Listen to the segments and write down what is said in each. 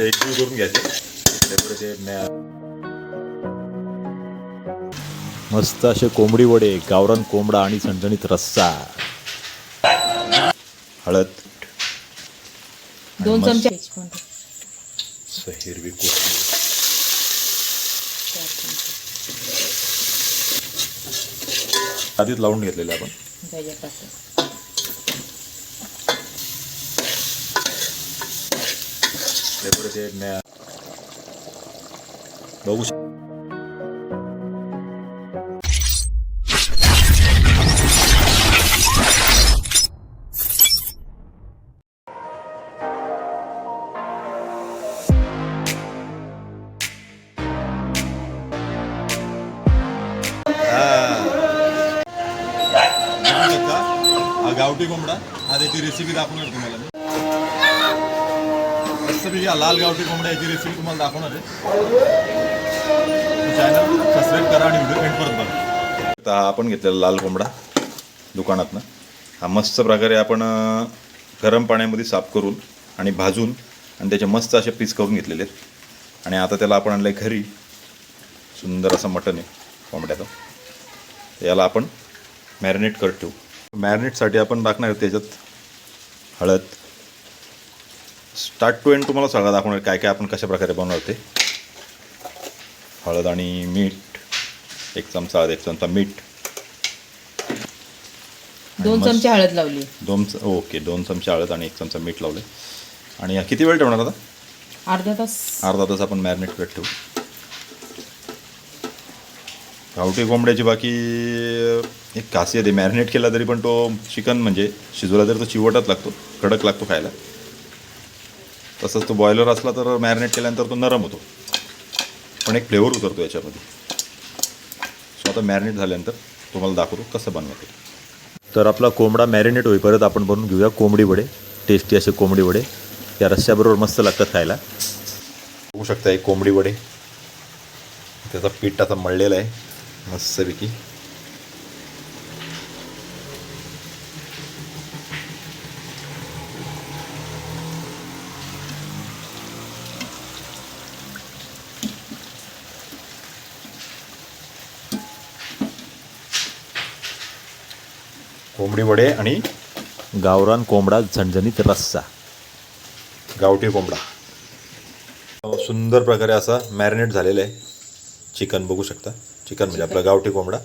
ते करून घ्यायचे मस्त असे कोंबडी वडे गावरान कोंबडा आणि झणझणीत रस्सा हळद दोन. चमचे हिरवी कोथिंबीर आधीच लावून घेतलेले आपण त्याच्यात टाकतो त्यापुढे ते मॅ- बघू शक- हा गावठी कोंबडा हा त्याची रेसिपी दाखवणार तुम्हाला मी मस्तपैकी हा लाल गावठी कोंबडा याची रेसिपी तुम्हाला दाखवणार आहे चॅनल सबस्क्राईब करा आणि व्हिडिओ एंड परत बघा. आता हा आपण घेतलेला लाल कोंबडा दुकानातनं. हा मस्त प्रकारे आपण गरम पाण्यामध्ये साफ करून आणि भाजून आणि त्याचे मस्त असे पीस करून घेतलेले आहेत. आणि आता त्याला आपण आणलं घरी. सुंदर असं मटण आहे कोंबड्याचं. याला आपण मॅरिनेट करत ठेवू. मॅरिनेटसाठी आपण टाकणार त्याच्यात हळद स्टार्ट टू एंड तुम्हाला सगळं दाखवणार काय काय आपण कशा प्रकारे बनवणार ते. हळद आणि मीठ एक चमचा हळद एक चमचा मीठ. दोन. चमचे हळद लावली. दोन ओके दोन चमचे हळद आणि एक चमचा मीठ लावले. आणि किती वेळ ठेवणार आता? अर्धा तास. अर्धा तास आपण मॅरिनेट करत ठेवू. गावठी कोंबड्याची बाकी एक खासियत आहे मॅरिनेट केला तरी पण तो चिकन म्हणजे शिजवला तरी तो चिवटच लागतो कडक लागतो खायला. तसंच तो बॉयलर असला तर मॅरिनेट केल्यानंतर तो नरम होतो. पण एक फ्लेवर उतरतो याच्यामध्ये. सो आता मॅरिनेट झाल्यानंतर तुम्हाला दाखवतो कसं बनवतो. तर आपला कोंबडा मॅरिनेट होईपर्यंत आपण बनवून घेऊया कोंबडी वडे. टेस्टी असे कोंबडी वडे. या रस्स्याबरोबर मस्त लागतात खायला. बघू शकता एक कोंबडी वडे. त्याचा पीठ आता मळलेला आहे. मस्तपैकी. कोंबडी वडे आणि गावरान कोंबडा झणझणीत रस्सा. गावठी कोंबडा. सुंदर प्रकारे असा मॅरिनेट झालेला आहे. चिकन बघू शकता. चिकन म्हणजे आपला गावठी कोंबडा.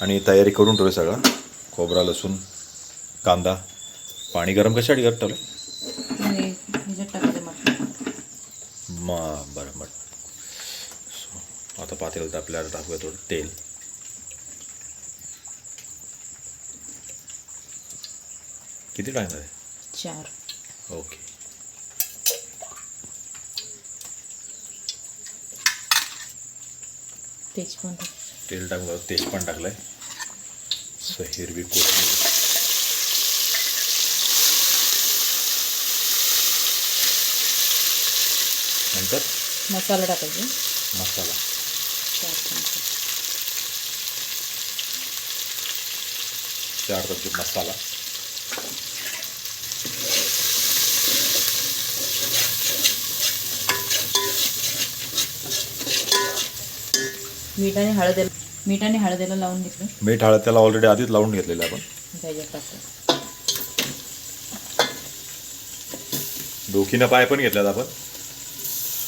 आणि तयारी करून ठेवली सगळं. खोबरा लसूण कांदा. पाणी गरम कशासाठी करत ठेवलं आणि ह्याच्यात टाकायचं मटण म बरं मग So, आता पातेलं तर आपल्याला टाकूया थोडं तेल. किती टाकणार आहे चार. ओके तेच पण. टाक. तेल टाकलं तेल पण टाकलं आहे सो हिरवी कोथिंबीर नंतर? मसाला टाकायचा. मसाला. चार चमचे. चार चमचे मसाला. मीठ आणि हळद मीठ आणि हळदीला लावून घेतलं. मीठ हळद त्याला ऑलरेडी आधीच लावून घेतलेलं आपण. त्याच्यात टाकतो डोकीनं पाय पण घेतल्यात आपण.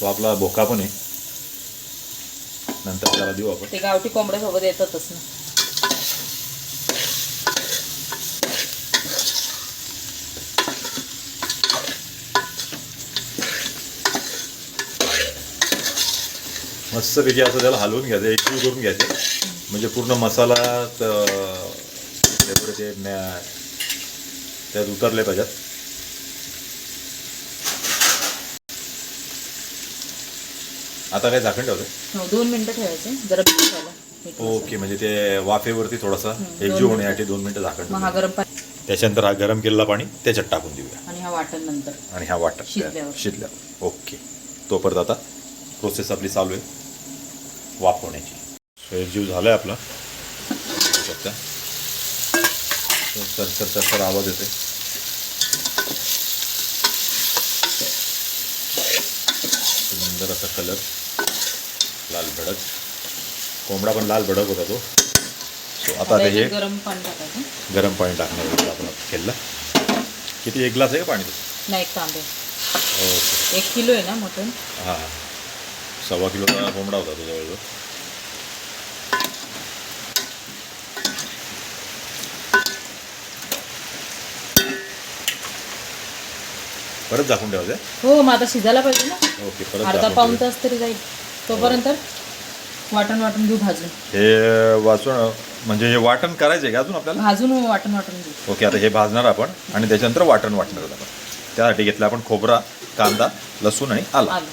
तो आपला भोका पण आहे. नंतर त्याला देऊ आपण. ते गावठी कोंबड्यासोबत येतातच ना. मस्तपैकी असं त्याला हलवून घ्यायचं एकजीव करून घ्यायचं म्हणजे पूर्ण मसाला त- त्यापुढे ते त्यात उतरले पाहिजेत. आता काय झाकण ठेवतं हो दोन मिनटं ठेवायचे जरा. ओके म्हणजे ते वाफेवरती थोडासा एकजीव होण्यासाठी दोन मिनिटं झाकण. गरम त्याच्यानंतर हा गरम केलेला पाणी त्याच्यात टाकून देऊया. आणि हा वाटण नंतर. आणि हा शिजल्यावर. शिजल्यावर. ओके. तोपर्यंत आता प्रोसेस आपली चालू आहे. वाफवण्याची सो एक जीव झाला आहे आपला. बघू शकता सर सर सर सर आवाज येते सुंदर असा कलर. लाल भडक. कोंबडा पण लाल भडक होता तो. सो आता हे गरम पाणी टाकायचं. गरम पाणी टाकणार आपण केलं किती? एक ग्लास आहे का पाणी? नाही एक तांबे. ओके. एक किलो आहे ना मटण हां. सव्वा किलोचा कोंबडा होता तो जवळजवळ परत झाकून ठेवायचं हो मग आता शिजायला पाहिजे ना. ओके परत अर्धा झाकून पाऊन ठेवायचं. तास तरी जाईल. तोपर्यंत वाटण वाटून घेऊ भाजून. हे वाचून म्हणजे हे वाटण करायचं आहे का अजून आपल्याला? भाजून वाटण वाटून घेऊ. ओके आता हे भाजणार आपण आणि त्याच्यानंतर वाटण वाटणार आहोत आपण. त्यासाठी घेतलं आपण खोबरा कांदा लसूण आणि आला. आलं.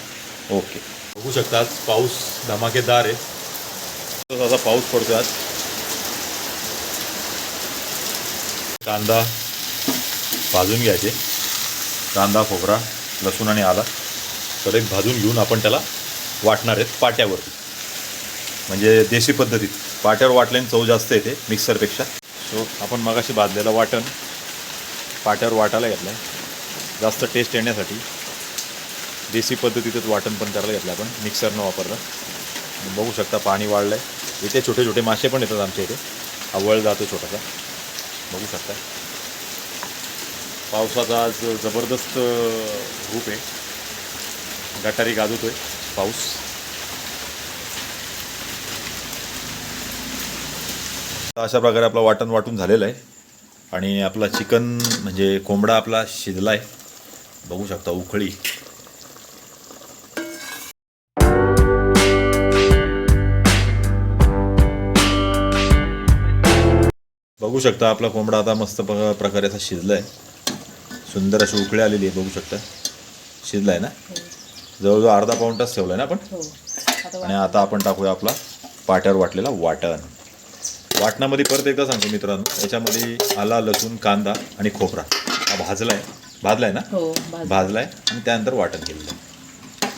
ओके. बघू शकता पाऊस धमाकेदार आहे. असा पाऊस पडतो आज. कांदा भाजून घ्यायचे. कांदा खोबरा लसूण आणि आला. तर एक भाजून घेऊन आपण त्याला वाटणार आहेत पाट्यावरती. म्हणजे देशी पद्धतीत. पाट्यावर वाटल्याने चव जास्त येते मिक्सरपेक्षा. सो आपण मगाशी भाजलेलं वाटण पाट्यावर वाटायला घेतलं आहे जास्त टेस्ट येण्यासाठी. देशी पद्धतीतच वाटण पण करायला घेतलं आपण. मिक्सर न वापरलं. बघू शकता पाणी वाढलं आहे इथे छोटे छोटे मासे पण येतात आमच्या इथे. आवळ जातो छोटासा. बघू शकता. पावसाचा आज जबरदस्त रूप आहे. गटारी गाजवतोय पाऊस. अशा प्रकारे आपलं वाटण वाटून झालेलं आहे. आणि आपला चिकन म्हणजे कोंबडा आपला शिजला आहे बघू शकता उखळी. बघू शकता आपला कोंबडा आता मस्त प- प्रकारे असा शिजला आहे सुंदर अशी उकळी आलेली आहे बघू शकता. शिजला आहे ना? हो. जवळजवळ अर्धा पाऊण तास ठेवला आहे ना आपण? हो. आणि. आता आपण टाकूया आपला पाट्यावर वाटलेला वाटण. वाटणामध्ये परत एकदा सांगतो मित्रांनो याच्यामध्ये आला लसूण कांदा आणि खोबरा. हा भाजला आहे भाजला आहे ना? हो. भाजला आहे आणि त्यानंतर वाटण केलेलं आहे.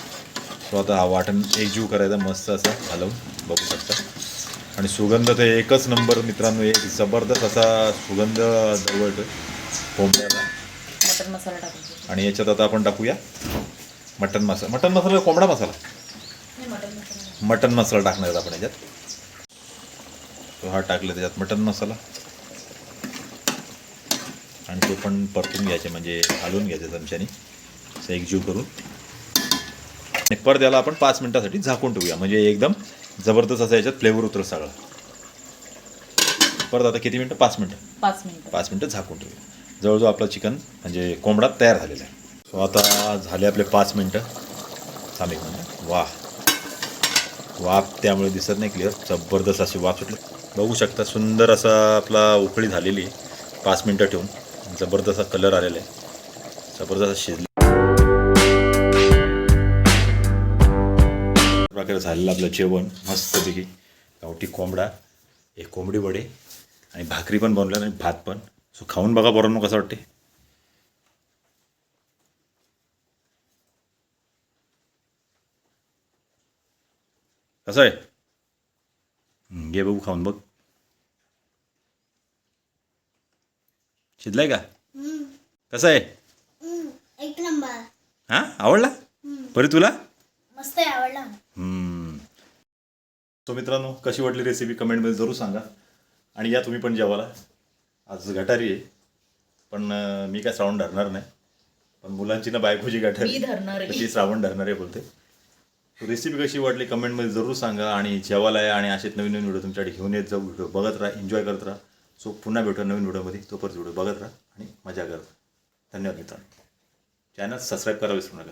सो आता हा वाटण एकजीव करायचा मस्त असा हलवून बघू शकता. आणि सुगंध तर एकच नंबर मित्रांनो एक जबरदस्त असा सुगंध दरवळतो कोंबड्याचा मटण मसाला आणि याच्यात आता आपण टाकूया मटन मसाला. मटन मसाला कोंबडा मसाला? मटन मसाला टाकणार आहेत आपण याच्यात. तो हा टाकला त्याच्यात मटन मसाला. आणि तो पण परतून घ्यायचे म्हणजे हलवून घ्यायचे चमच्याने. असं एकजीव करून. आणि परत याला आपण पाच मिनिटासाठी झाकून ठेवूया. म्हणजे एकदम जबरदस्त असं याच्यात फ्लेवर उतर सगळा. परत आता किती मिनटं? पाच मिनटं. पाच मिनिटं. पाच मिनटं झाकून ठेवूया. जवळजवळ आपलं चिकन म्हणजे कोंबडा तयार झालेला आहे. सो आता झाले आपले पाच मिनटं. थांब एक मिनटं. वाह वाफ त्यामुळे दिसत नाही क्लिअर जबरदस्त अशी वाफ सुटली. बघू शकता सुंदर असा आपला उकळी झालेली. पाच मिनटं ठेवून. जबरदस्त कलर आलेला आहे. जबरदस्त शिजली. प्रकारे झालेलं आपलं जेवण मस्तपैकी. गावठी कोंबडा एक कोंबडी वडे आणि भाकरी पण बनवल्या आणि भात पण. सो खाऊन बघा बरोबर कसं वाटते कसं आहे? हं, घे बघू खाऊन बघ. शिजलाय का? कसं आहे? हम्म, एक नंबर. हां? आवडला? बरे तुला? मस्त आहे. तो मित्रांनो कशी वाटली रेसिपी कमेंटमध्ये जरूर सांगा. आणि या तुम्ही पण जेवायला. आज गटारी आहे. पण मी काय श्रावण धरणार नाही. पण मुलांची ना बायकोची गटारी. ती श्रावण धरणार आहे बोलते रेसिपी कशी वाटली कमेंटमध्ये जरूर सांगा. आणि जेवायला आहे आणि असेच नवीन नवीन व्हिडिओ तुमच्याकडे घेऊन येत जाऊ. व्हिडिओ बघत राहा एन्जॉय करत राहा. सो पुन्हा भेटूया नवीन व्हिडिओमध्ये तोपर्यंत व्हिडिओ बघत राहा आणि मजा करत धन्यवाद मित्रांनो. चॅनल सबस्क्राईब करा विसरू नका.